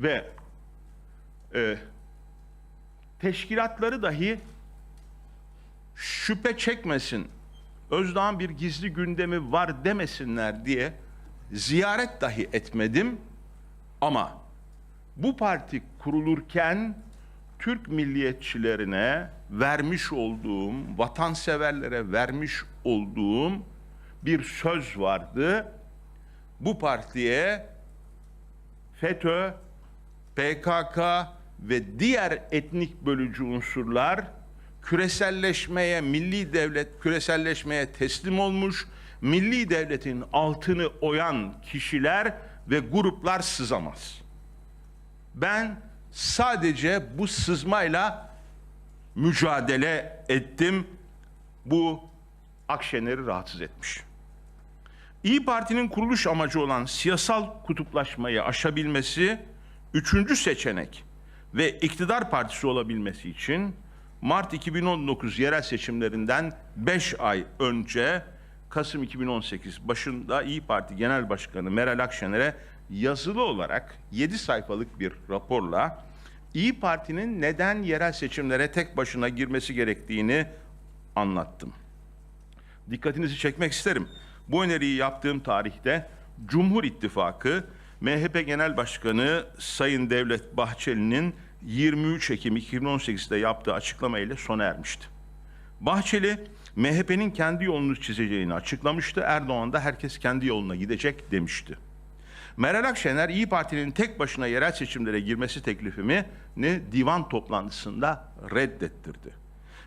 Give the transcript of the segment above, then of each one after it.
Ve e, teşkilatları dahi şüphe çekmesin, Özdağ'ın bir gizli gündemi var demesinler diye ziyaret dahi etmedim. Ama bu parti kurulurken Türk milliyetçilerine vermiş olduğum, vatanseverlere vermiş olduğum bir söz vardı. Bu partiye FETÖ, PKK ve diğer etnik bölücü unsurlar küreselleşmeye, milli devlet küreselleşmeye teslim olmuş, milli devletin altını oyan kişiler ve gruplar sızamaz. Ben sadece bu sızmayla mücadele ettim. Bu Akşener'i rahatsız etmiş. İyi Parti'nin kuruluş amacı olan siyasal kutuplaşmayı aşabilmesi, üçüncü seçenek ve iktidar partisi olabilmesi için Mart 2019 yerel seçimlerinden 5 ay önce Kasım 2018 başında İyi Parti Genel Başkanı Meral Akşener'e yazılı olarak 7 sayfalık bir raporla İyi Parti'nin neden yerel seçimlere tek başına girmesi gerektiğini anlattım. Dikkatinizi çekmek isterim. Bu öneriyi yaptığım tarihte Cumhur İttifakı MHP Genel Başkanı Sayın Devlet Bahçeli'nin 23 Ekim 2018'de yaptığı açıklama ile sona ermişti. Bahçeli MHP'nin kendi yolunu çizeceğini açıklamıştı. Erdoğan da herkes kendi yoluna gidecek demişti. Meral Akşener İyi Parti'nin tek başına yerel seçimlere girmesi teklifimi divan toplantısında reddettirdi.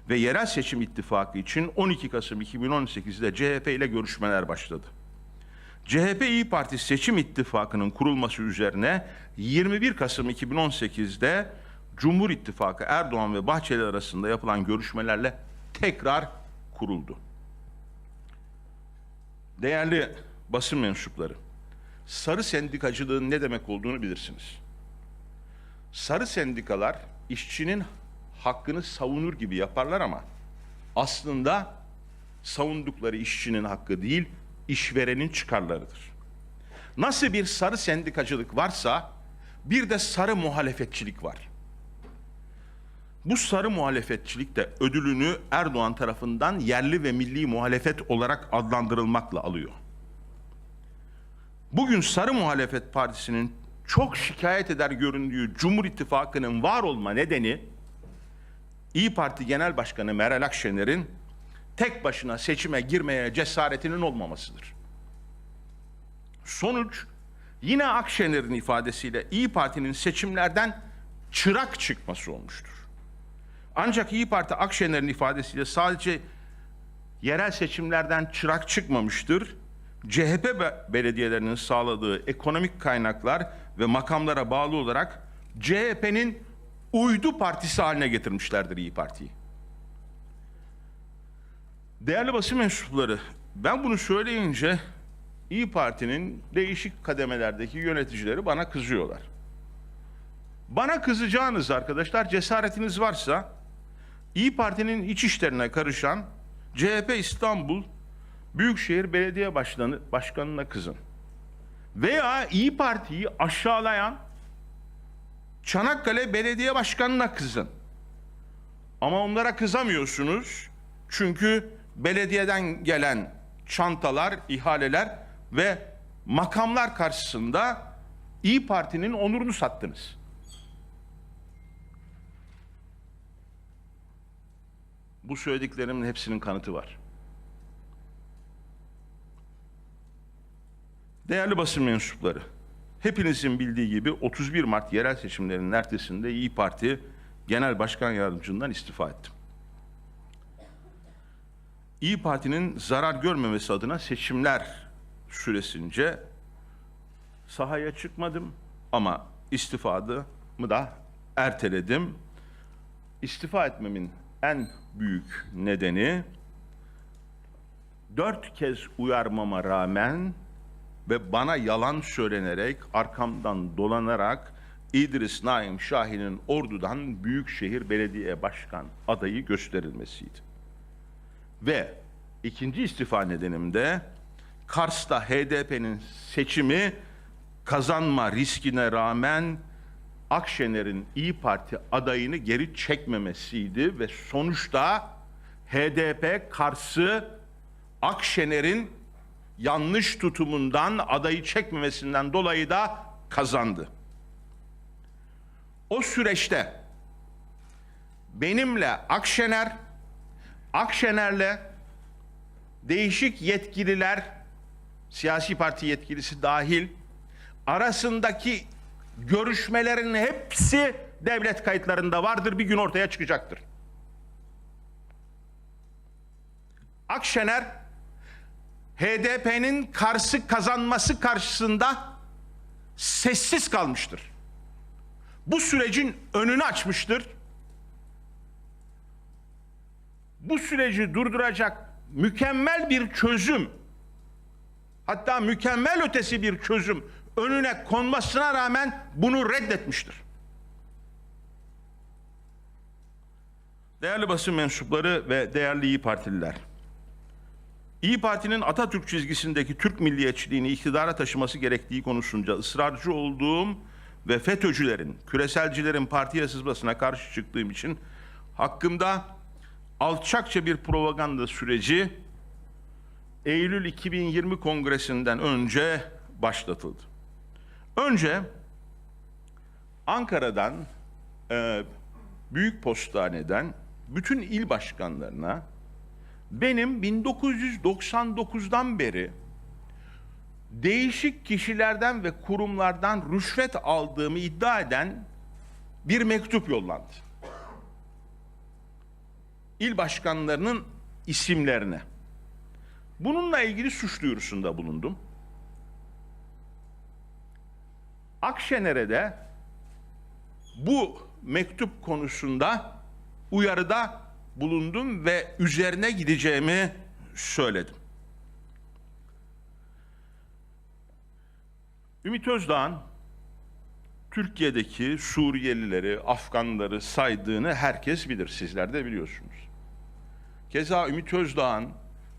Ve yerel seçim ittifakı için 12 Kasım 2018'de CHP ile görüşmeler başladı. CHP İyi Parti seçim ittifakının kurulması üzerine 21 Kasım 2018'de Cumhur İttifakı Erdoğan ve Bahçeli arasında yapılan görüşmelerle tekrar kuruldu. Değerli basın mensupları, sarı sendikacılığın ne demek olduğunu bilirsiniz. Sarı sendikalar işçinin hakkını savunur gibi yaparlar ama aslında savundukları işçinin hakkı değil, işverenin çıkarlarıdır. Nasıl bir sarı sendikacılık varsa bir de sarı muhalefetçilik var. Bu sarı muhalefetçilik de ödülünü Erdoğan tarafından yerli ve milli muhalefet olarak adlandırılmakla alıyor. Bugün Sarı Muhalefet Partisi'nin çok şikayet eder göründüğü Cumhur İttifakı'nın var olma nedeni İyi Parti Genel Başkanı Meral Akşener'in tek başına seçime girmeye cesaretinin olmamasıdır. Sonuç yine Akşener'in ifadesiyle İyi Parti'nin seçimlerden çırak çıkması olmuştur. Ancak İyi Parti Akşener'in ifadesiyle sadece yerel seçimlerden çırak çıkmamıştır. CHP be- belediyelerinin sağladığı ekonomik kaynaklar ve makamlara bağlı olarak CHP'nin uydu partisi haline getirmişlerdir İyi Parti'yi. Değerli basın mensupları, ben bunu söyleyince İyi Parti'nin değişik kademelerdeki yöneticileri bana kızıyorlar. Bana kızacağınız arkadaşlar cesaretiniz varsa İyi Parti'nin iç işlerine karışan CHP İstanbul Büyükşehir Belediye Başkanı, Başkanı'na kızın. Veya İyi Parti'yi aşağılayan Çanakkale Belediye Başkanı'na kızın. Ama onlara kızamıyorsunuz. Çünkü belediyeden gelen çantalar, ihaleler ve makamlar karşısında İyi Parti'nin onurunu sattınız. Bu söylediklerimin hepsinin kanıtı var. Değerli basın mensupları, hepinizin bildiği gibi 31 Mart yerel seçimlerinin ertesinde İyi Parti Genel Başkan Yardımcından istifa ettim. İyi Parti'nin zarar görmemesi adına seçimler süresince sahaya çıkmadım ama istifadımı da erteledim. İstifa etmemin en büyük nedeni dört kez uyarmama rağmen ve bana yalan söylenerek arkamdan dolanarak İdris Naim Şahin'in Ordu'dan Büyükşehir Belediye Başkan adayı gösterilmesiydi. Ve ikinci istifa nedenim de Kars'ta HDP'nin seçimi kazanma riskine rağmen Akşener'in İyi Parti adayını geri çekmemesiydi ve sonuçta HDP karşı Akşener'in yanlış tutumundan adayı çekmemesinden dolayı da kazandı. O süreçte benimle Akşener, Akşener'le değişik yetkililer, siyasi parti yetkilisi dahil arasındaki görüşmelerin hepsi devlet kayıtlarında vardır. Bir gün ortaya çıkacaktır. Akşener HDP'nin karşı kazanması karşısında sessiz kalmıştır. Bu sürecin önünü açmıştır. Bu süreci durduracak mükemmel bir çözüm hatta mükemmel ötesi bir çözüm önüne konmasına rağmen bunu reddetmiştir. Değerli basın mensupları ve değerli İyi Partililer. İyi Parti'nin Atatürk çizgisindeki Türk milliyetçiliğini iktidara taşıması gerektiği konusunda ısrarcı olduğum ve FETÖ'cülerin, küreselcilerin partiye sızmasına karşı çıktığım için hakkımda alçakça bir propaganda süreci Eylül 2020 kongresinden önce başlatıldı. Önce Ankara'dan, e, Büyük Postane'den bütün il başkanlarına benim 1999'dan beri değişik kişilerden ve kurumlardan rüşvet aldığımı iddia eden bir mektup yollandı. İl başkanlarının isimlerine. Bununla ilgili suç duyurusunda bulundum. Akşener'e de bu mektup konusunda uyarıda bulundum ve üzerine gideceğimi söyledim. Ümit Özdağ'ın Türkiye'deki Suriyelileri, Afganları saydığını herkes bilir. Sizler de biliyorsunuz. Keza Ümit Özdağ'ın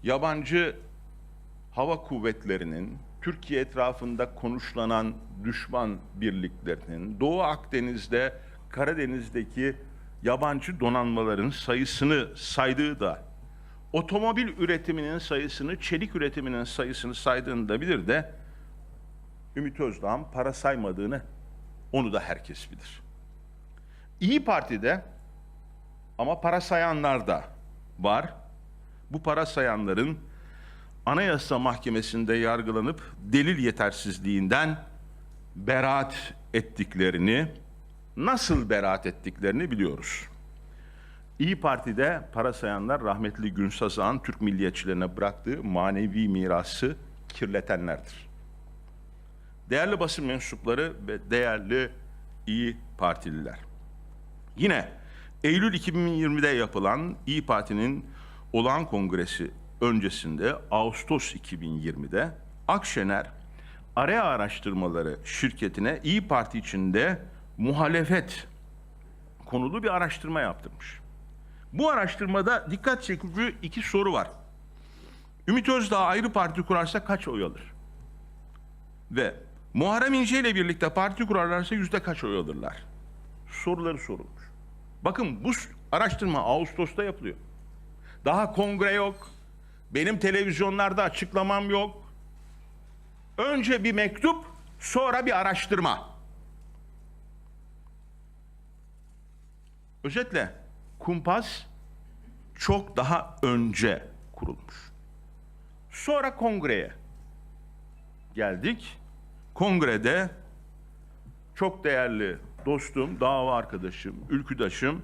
yabancı hava kuvvetlerinin Türkiye etrafında konuşlanan düşman birliklerinin Doğu Akdeniz'de, Karadeniz'deki yabancı donanmaların sayısını saydığı da otomobil üretiminin sayısını, çelik üretiminin sayısını saydığını da bilir de Ümit Özdağ'ın para saymadığını onu da herkes bilir. İyi Parti'de ama para sayanlar da var. Bu para sayanların Anayasa Mahkemesi'nde yargılanıp delil yetersizliğinden beraat ettiklerini, nasıl beraat ettiklerini biliyoruz. İyi Parti'de para sayanlar rahmetli Günsazağ'ın Türk milliyetçilerine bıraktığı manevi mirası kirletenlerdir. Değerli basın mensupları ve değerli İyi Partililer. Yine Eylül 2020'de yapılan İyi Parti'nin olağan kongresi öncesinde Ağustos 2020'de Akşener Araya Araştırmaları şirketine İyi Parti içinde muhalefet konulu bir araştırma yaptırmış. Bu araştırmada dikkat çekici iki soru var. Ümit Özdağ ayrı parti kurarsa kaç oy alır? Ve Muharrem İnce ile birlikte parti kurarlarsa yüzde kaç oy alırlar? Soruları sorulmuş. Bakın bu araştırma Ağustos'ta yapılıyor. Daha kongre yok. Benim televizyonlarda açıklamam yok. Önce bir mektup, sonra bir araştırma. Özetle kumpas çok daha önce kurulmuş. Sonra kongreye geldik. Kongrede çok değerli dostum, dava arkadaşım, ülküdaşım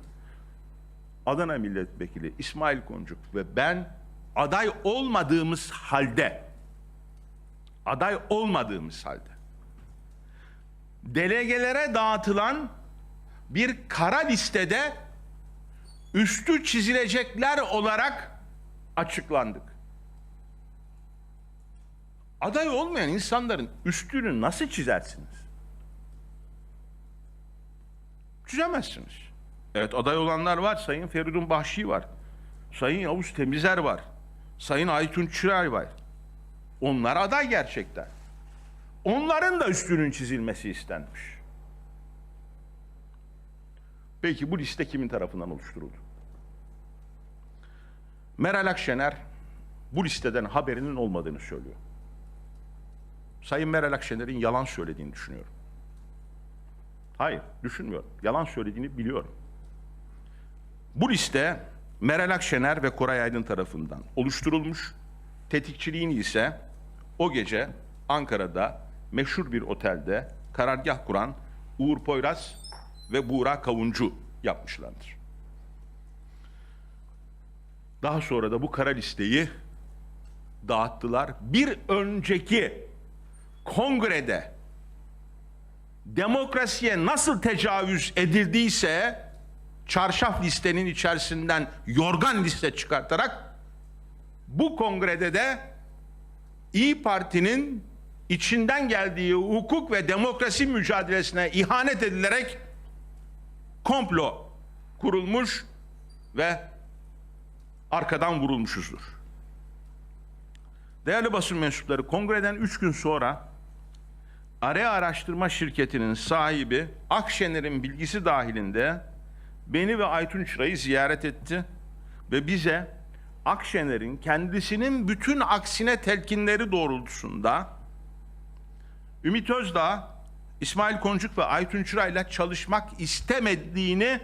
Adana Milletvekili İsmail Koncuk ve ben aday olmadığımız halde aday olmadığımız halde delegelere dağıtılan bir kara listede üstü çizilecekler olarak açıklandık. Aday olmayan insanların üstünü nasıl çizersiniz? Çizemezsiniz. Evet aday olanlar var. Sayın Feridun Bahşi var. Sayın Yavuz Temizer var. Sayın Aytun Çıray var. Onlar aday gerçekten. Onların da üstünün çizilmesi istenmiş. Peki bu liste kimin tarafından oluşturuldu? Meral Akşener bu listeden haberinin olmadığını söylüyor. Sayın Meral Akşener'in yalan söylediğini düşünüyorum. Hayır, düşünmüyorum. Yalan söylediğini biliyorum. Bu liste Meral Akşener ve Koray Aydın tarafından oluşturulmuş. Tetikçiliğini ise o gece Ankara'da meşhur bir otelde karargah kuran Uğur Poyraz ve Buğra Kavuncu yapmışlardır. Daha sonra da bu kara listeyi dağıttılar. Bir önceki kongrede demokrasiye nasıl tecavüz edildiyse çarşaf listenin içerisinden yorgan liste çıkartarak bu kongrede de İyi Parti'nin içinden geldiği hukuk ve demokrasi mücadelesine ihanet edilerek komplo kurulmuş ve arkadan vurulmuşuzdur. Değerli basın mensupları kongreden üç gün sonra Araya Araştırma Şirketi'nin sahibi Akşener'in bilgisi dahilinde beni ve Aytun Çıra'yı ziyaret etti ve bize Akşener'in kendisinin bütün aksine telkinleri doğrultusunda Ümit Özdağ, İsmail Koncuk ve Aytun Çıra'yla çalışmak istemediğini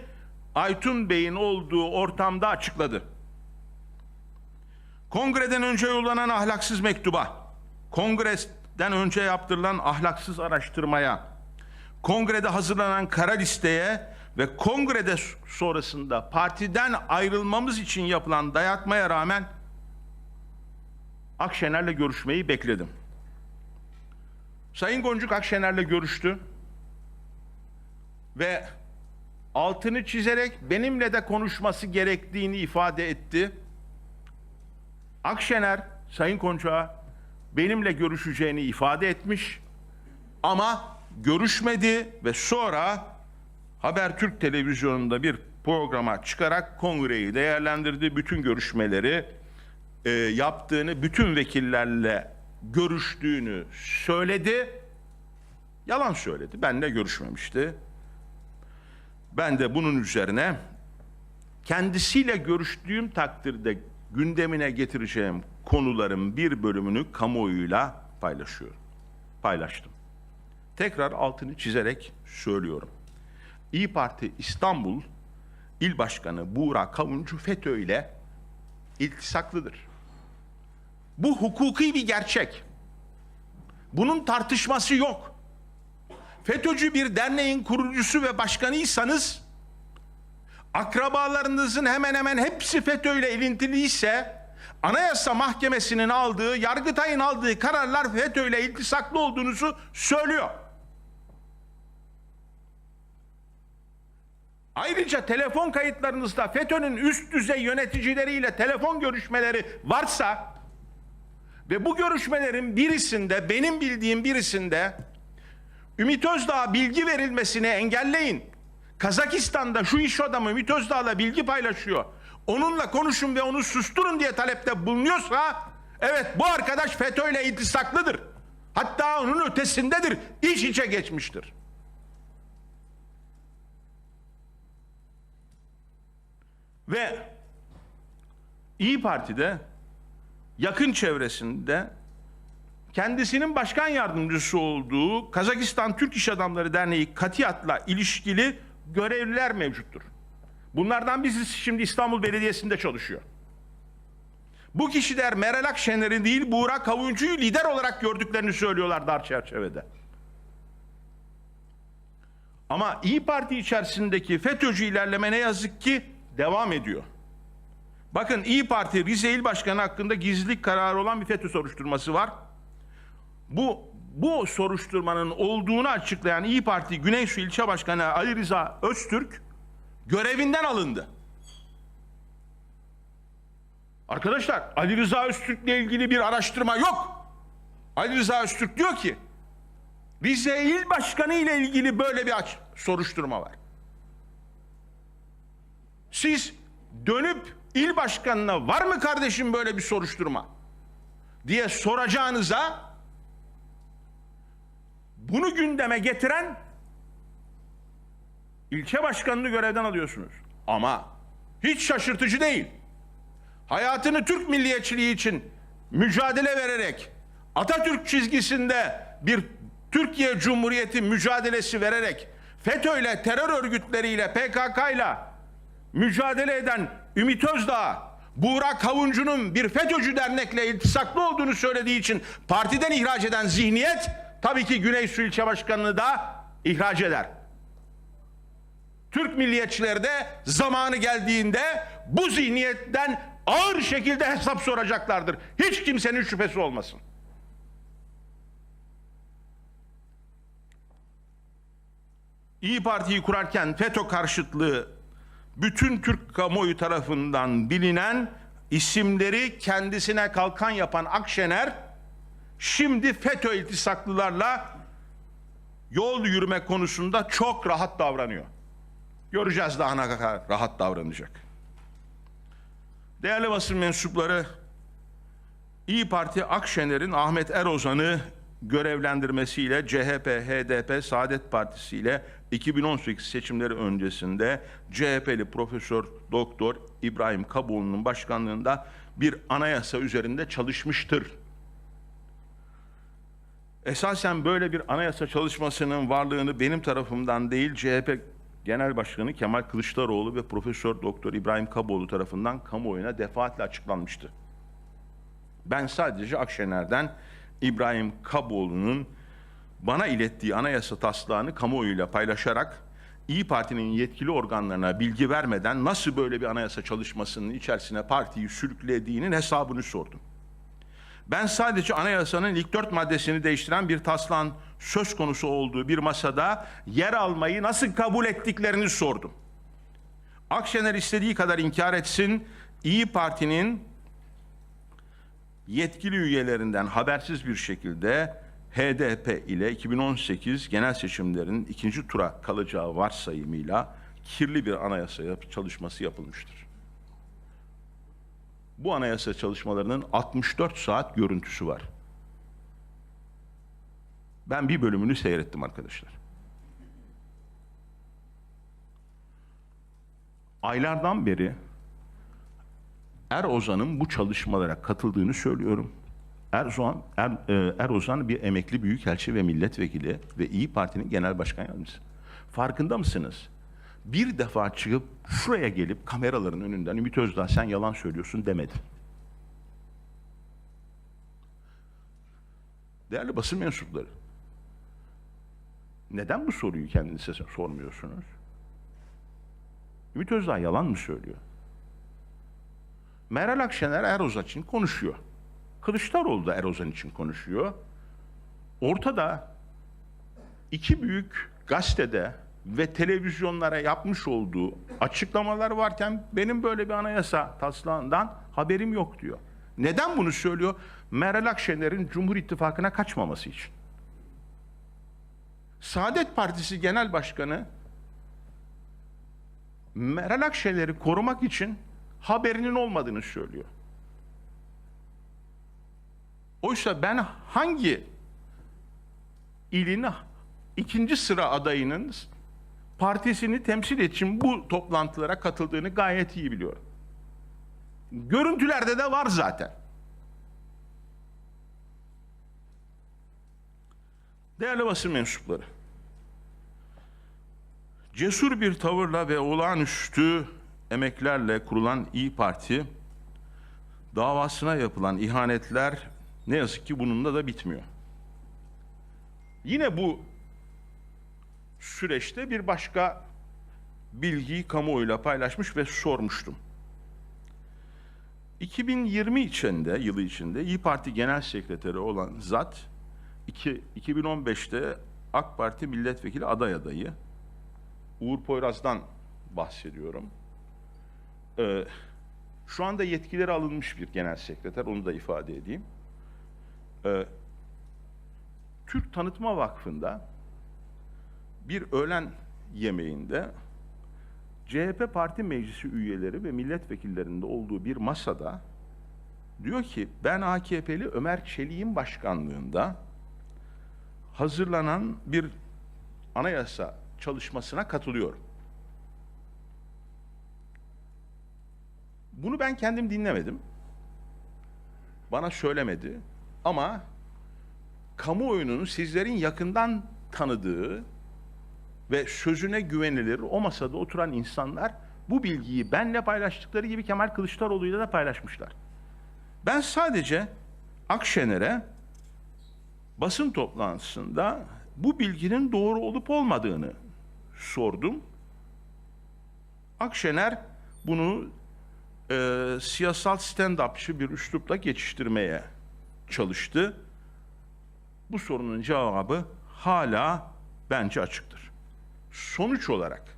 Aytun Bey'in olduğu ortamda açıkladı. Kongreden önce yollanan ahlaksız mektuba, kongreden önce yaptırılan ahlaksız araştırmaya, kongrede hazırlanan kara listeye ve kongrede sonrasında partiden ayrılmamız için yapılan dayatmaya rağmen Akşener'le görüşmeyi bekledim. Sayın Goncuk Akşener'le görüştü ve altını çizerek benimle de konuşması gerektiğini ifade etti. Akşener Sayın Konçak'a benimle görüşeceğini ifade etmiş ama görüşmedi ve sonra Habertürk televizyonunda bir programa çıkarak kongreyi değerlendirdi. Bütün görüşmeleri e, yaptığını, bütün vekillerle görüştüğünü söyledi. Yalan söyledi. Benle görüşmemişti. Ben de bunun üzerine kendisiyle görüştüğüm takdirde gündemine getireceğim konuların bir bölümünü kamuoyuyla paylaşıyorum. Paylaştım. Tekrar altını çizerek söylüyorum. İyi Parti İstanbul İl Başkanı Buğra Kavuncu FETÖ ile iltisaklıdır. Bu hukuki bir gerçek. Bunun tartışması yok. FETÖ'cü bir derneğin kurucusu ve başkanıysanız akrabalarınızın hemen hemen hepsi FETÖ ile ilintiliyse Anayasa Mahkemesi'nin aldığı, Yargıtay'ın aldığı kararlar FETÖ ile iltisaklı olduğunuzu söylüyor. Ayrıca telefon kayıtlarınızda FETÖ'nün üst düzey yöneticileriyle telefon görüşmeleri varsa ve bu görüşmelerin birisinde benim bildiğim birisinde Ümit Özdağ'a bilgi verilmesini engelleyin. Kazakistan'da şu iş adamı Ümit Özdağ'la bilgi paylaşıyor. Onunla konuşun ve onu susturun diye talepte bulunuyorsa evet bu arkadaş FETÖ ile iltisaklıdır. Hatta onun ötesindedir. İç içe geçmiştir. Ve İyi Parti'de yakın çevresinde kendisinin başkan yardımcısı olduğu Kazakistan Türk İş Adamları Derneği Katiyat'la ilişkili görevliler mevcuttur. Bunlardan birisi şimdi İstanbul Belediyesi'nde çalışıyor. Bu kişiler Meral Akşener'i değil Buğra Kavuncu'yu lider olarak gördüklerini söylüyorlar dar çerçevede. Ama İyi Parti içerisindeki FETÖ'cü ilerleme ne yazık ki devam ediyor. Bakın İyi Parti Rize İl Başkanı hakkında gizlilik kararı olan bir FETÖ soruşturması var. Bu bu soruşturmanın olduğunu açıklayan İyi Parti Güneysu İlçe Başkanı Ali Rıza Öztürk görevinden alındı. Arkadaşlar Ali Rıza Öztürk'le ilgili bir araştırma yok. Ali Rıza Öztürk diyor ki Rize İl Başkanı ile ilgili böyle bir soruşturma var. Siz dönüp il başkanına var mı kardeşim böyle bir soruşturma diye soracağınıza bunu gündeme getiren İlçe başkanını görevden alıyorsunuz. Ama hiç şaşırtıcı değil. Hayatını Türk milliyetçiliği için mücadele vererek Atatürk çizgisinde bir Türkiye Cumhuriyeti mücadelesi vererek FETÖ'yle, terör örgütleriyle, PKK'yla mücadele eden Ümit Özdağ, Buğra Kavuncu'nun bir FETÖ'cü dernekle iltisaklı olduğunu söylediği için partiden ihraç eden zihniyet tabii ki Güney Su İlçe Başkanı'nı da ihraç eder. Türk milliyetçileri de zamanı geldiğinde bu zihniyetten ağır şekilde hesap soracaklardır. Hiç kimsenin şüphesi olmasın. İyi Parti'yi kurarken FETÖ karşıtlığı bütün Türk kamuoyu tarafından bilinen isimleri kendisine kalkan yapan Akşener şimdi FETÖ iltisaklılarla yol yürüme konusunda çok rahat davranıyor. Göreceğiz daha ne kadar rahat davranacak. Değerli basın mensupları, İyi Parti Akşener'in Ahmet Erozan'ı görevlendirmesiyle CHP, HDP, Saadet Partisi ile 2018 seçimleri öncesinde CHP'li Profesör Doktor İbrahim Kaboğlu'nun başkanlığında bir anayasa üzerinde çalışmıştır. Esasen böyle bir anayasa çalışmasının varlığını benim tarafımdan değil CHP Genel Başkanı Kemal Kılıçdaroğlu ve Profesör Doktor İbrahim Kaboğlu tarafından kamuoyuna defaatle açıklanmıştı. Ben sadece Akşener'den İbrahim Kaboğlu'nun bana ilettiği anayasa taslağını kamuoyuyla paylaşarak İyi Parti'nin yetkili organlarına bilgi vermeden nasıl böyle bir anayasa çalışmasının içerisine partiyi sürüklediğinin hesabını sordum. Ben sadece anayasanın ilk dört maddesini değiştiren bir taslağın söz konusu olduğu bir masada yer almayı nasıl kabul ettiklerini sordum. Akşener istediği kadar inkar etsin, İyi Parti'nin yetkili üyelerinden habersiz bir şekilde HDP ile 2018 genel seçimlerinin ikinci tura kalacağı varsayımıyla kirli bir anayasa çalışması yapılmıştır. Bu anayasa çalışmalarının 64 saat görüntüsü var. Ben bir bölümünü seyrettim arkadaşlar. Aylardan beri Er Ozan'ın bu çalışmalara katıldığını söylüyorum. Erdoğan, er, e, Er Ozan bir emekli büyükelçi ve milletvekili ve İyi Parti'nin genel başkan yardımcısı. Farkında mısınız? Bir defa çıkıp şuraya gelip kameraların önünden Ümit Özdağ sen yalan söylüyorsun demedi. Değerli basın mensupları, neden bu soruyu kendinize sormuyorsunuz? Ümit Özdağ yalan mı söylüyor? Meral Akşener Erozan için konuşuyor. Kılıçdaroğlu da Erozan için konuşuyor. Ortada iki büyük gazetede ve televizyonlara yapmış olduğu açıklamalar varken benim böyle bir anayasa taslağından haberim yok diyor. Neden bunu söylüyor? Meral Akşener'in Cumhur İttifakı'na kaçmaması için. Saadet Partisi Genel Başkanı Meral Akşener'i korumak için haberinin olmadığını söylüyor. Oysa ben hangi ilin ikinci sıra adayının partisini temsil için bu toplantılara katıldığını gayet iyi biliyorum. Görüntülerde de var zaten. Değerli basın mensupları, cesur bir tavırla ve olağanüstü emeklerle kurulan İyi Parti davasına yapılan ihanetler ne yazık ki bununla da bitmiyor. Yine bu süreçte bir başka bilgiyi kamuoyuyla paylaşmış ve sormuştum. 2020 içinde, yılı içinde İyi Parti Genel Sekreteri olan zat, iki- 2015'te AK Parti milletvekili aday adayı Uğur Poyraz'dan bahsediyorum. Ee, şu anda yetkileri alınmış bir genel sekreter, onu da ifade edeyim. Ee, Türk Tanıtma Vakfı'nda bir öğlen yemeğinde CHP parti meclisi üyeleri ve milletvekillerinde olduğu bir masada diyor ki ben AKP'li Ömer Çelik'in başkanlığında hazırlanan bir anayasa çalışmasına katılıyorum. Bunu ben kendim dinlemedim. Bana söylemedi ama kamuoyunun sizlerin yakından tanıdığı ve sözüne güvenilir o masada oturan insanlar bu bilgiyi benle paylaştıkları gibi Kemal Kılıçdaroğlu'yla da paylaşmışlar. Ben sadece Akşener'e basın toplantısında bu bilginin doğru olup olmadığını sordum. Akşener bunu e, siyasal stand-upçı bir üslupla geçiştirmeye çalıştı. Bu sorunun cevabı hala bence açıktır. Sonuç olarak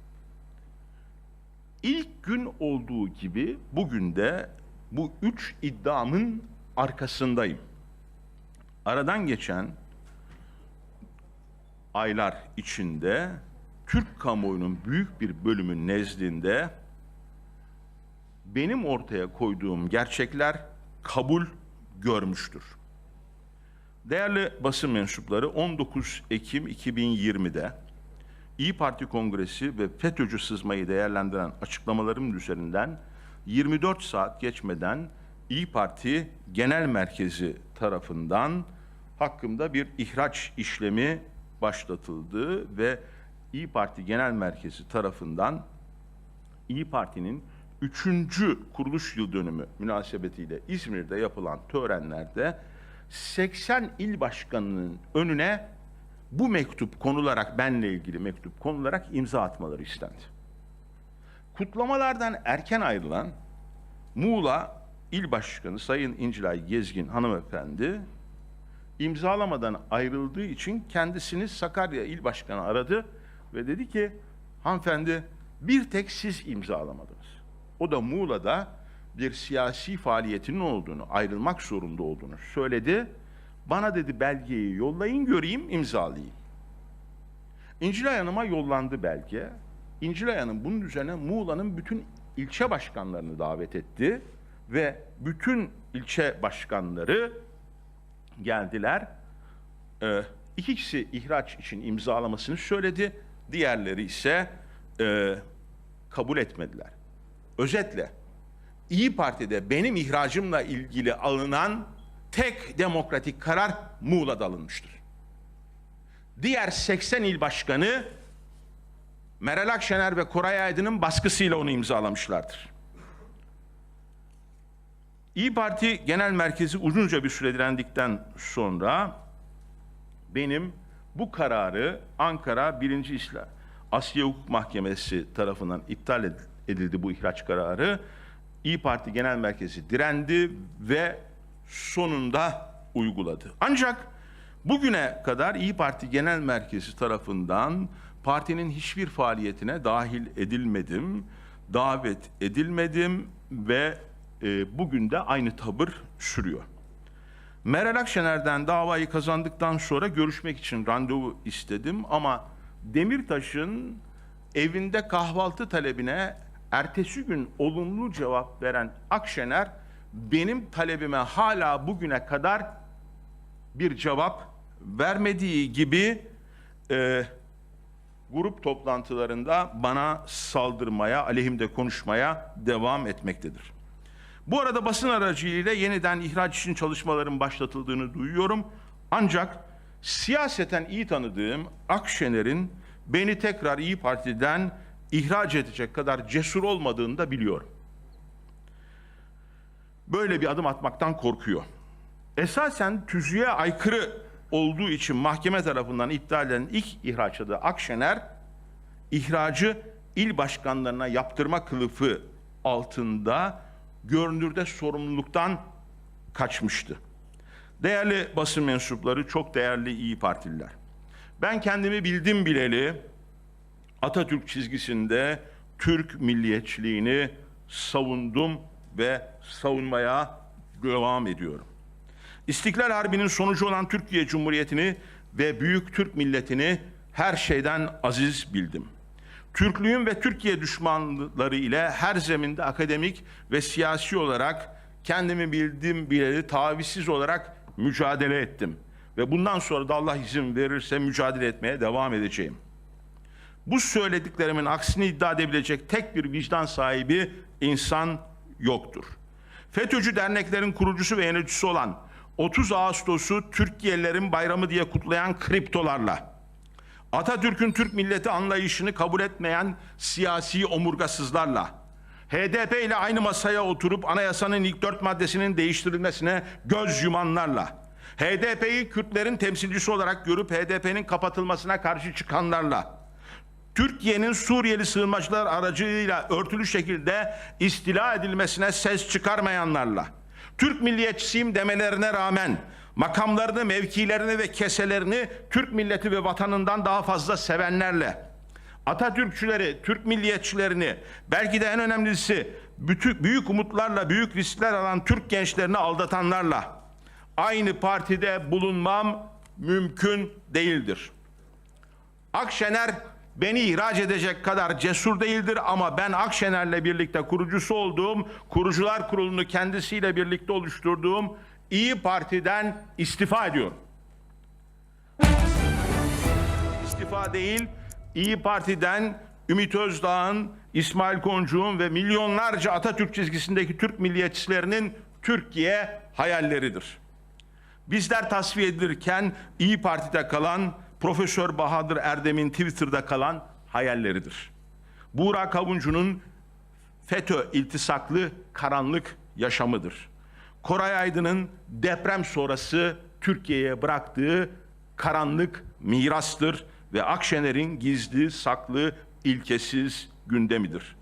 ilk gün olduğu gibi bugün de bu üç iddiamın arkasındayım. Aradan geçen aylar içinde Türk kamuoyunun büyük bir bölümü nezdinde benim ortaya koyduğum gerçekler kabul görmüştür. Değerli basın mensupları 19 Ekim 2020'de İyi Parti Kongresi ve FETÖ'cü sızmayı değerlendiren açıklamalarım üzerinden 24 saat geçmeden İyi Parti Genel Merkezi tarafından hakkımda bir ihraç işlemi başlatıldı ve İyi Parti Genel Merkezi tarafından İyi Parti'nin 3. kuruluş yıl dönümü münasebetiyle İzmir'de yapılan törenlerde 80 il başkanının önüne bu mektup konularak benle ilgili mektup konularak imza atmaları istendi. Kutlamalardan erken ayrılan Muğla İl Başkanı Sayın İncilay Gezgin hanımefendi imzalamadan ayrıldığı için kendisini Sakarya İl Başkanı aradı ve dedi ki hanımefendi bir tek siz imzalamadınız. O da Muğla'da bir siyasi faaliyetinin olduğunu, ayrılmak zorunda olduğunu söyledi. Bana dedi belgeyi yollayın göreyim imzalayayım. İncilay Hanım'a yollandı belge. İncilay Hanım bunun üzerine Muğla'nın bütün ilçe başkanlarını davet etti ve bütün ilçe başkanları geldiler. Ee, iki kişi ihraç için imzalamasını söyledi. Diğerleri ise e, kabul etmediler. Özetle İyi Parti'de benim ihracımla ilgili alınan tek demokratik karar Muğla'da alınmıştır. Diğer 80 il başkanı Meral Akşener ve Koray Aydın'ın baskısıyla onu imzalamışlardır. İyi Parti Genel Merkezi uzunca bir süre direndikten sonra benim bu kararı Ankara 1. İslam Asya Hukuk Mahkemesi tarafından iptal ed- edildi bu ihraç kararı. İyi Parti Genel Merkezi direndi ve sonunda uyguladı. Ancak bugüne kadar İyi Parti Genel Merkezi tarafından partinin hiçbir faaliyetine dahil edilmedim, davet edilmedim ve e, bugün de aynı tavır sürüyor. Meral Akşener'den davayı kazandıktan sonra görüşmek için randevu istedim ama Demirtaş'ın evinde kahvaltı talebine ertesi gün olumlu cevap veren Akşener benim talebime hala bugüne kadar bir cevap vermediği gibi e, grup toplantılarında bana saldırmaya, aleyhimde konuşmaya devam etmektedir. Bu arada basın aracılığıyla yeniden ihraç için çalışmaların başlatıldığını duyuyorum. Ancak siyaseten iyi tanıdığım Akşener'in beni tekrar İyi Parti'den ihraç edecek kadar cesur olmadığını da biliyorum. Böyle bir adım atmaktan korkuyor. Esasen tüzüğe aykırı olduğu için mahkeme tarafından iptal edilen ilk ihraç adı Akşener, ihracı il başkanlarına yaptırma kılıfı altında görünürde sorumluluktan kaçmıştı. Değerli basın mensupları, çok değerli iyi Partililer. Ben kendimi bildim bileli Atatürk çizgisinde Türk milliyetçiliğini savundum ve savunmaya devam ediyorum. İstiklal Harbi'nin sonucu olan Türkiye Cumhuriyeti'ni ve büyük Türk milletini her şeyden aziz bildim. Türklüğün ve Türkiye düşmanları ile her zeminde akademik ve siyasi olarak kendimi bildim bileli tavizsiz olarak mücadele ettim. Ve bundan sonra da Allah izin verirse mücadele etmeye devam edeceğim. Bu söylediklerimin aksini iddia edebilecek tek bir vicdan sahibi insan yoktur. FETÖ'cü derneklerin kurucusu ve yöneticisi olan 30 Ağustos'u Türkiye'lilerin bayramı diye kutlayan kriptolarla, Atatürk'ün Türk milleti anlayışını kabul etmeyen siyasi omurgasızlarla, HDP ile aynı masaya oturup anayasanın ilk dört maddesinin değiştirilmesine göz yumanlarla, HDP'yi Kürtlerin temsilcisi olarak görüp HDP'nin kapatılmasına karşı çıkanlarla, Türkiye'nin Suriyeli sığınmacılar aracılığıyla örtülü şekilde istila edilmesine ses çıkarmayanlarla, Türk milliyetçisiyim demelerine rağmen makamlarını, mevkilerini ve keselerini Türk milleti ve vatanından daha fazla sevenlerle, Atatürkçüleri, Türk milliyetçilerini, belki de en önemlisi büyük umutlarla, büyük riskler alan Türk gençlerini aldatanlarla aynı partide bulunmam mümkün değildir. Akşener beni ihraç edecek kadar cesur değildir ama ben Akşener'le birlikte kurucusu olduğum, kurucular kurulunu kendisiyle birlikte oluşturduğum İyi Parti'den istifa ediyorum. İstifa değil, İyi Parti'den Ümit Özdağ'ın, İsmail Koncuğ'un ve milyonlarca Atatürk çizgisindeki Türk milliyetçilerinin Türkiye hayalleridir. Bizler tasfiye edilirken İyi Parti'de kalan Profesör Bahadır Erdem'in Twitter'da kalan hayalleridir. Buğra Kavuncu'nun FETÖ iltisaklı karanlık yaşamıdır. Koray Aydın'ın deprem sonrası Türkiye'ye bıraktığı karanlık mirastır ve Akşener'in gizli, saklı, ilkesiz gündemidir.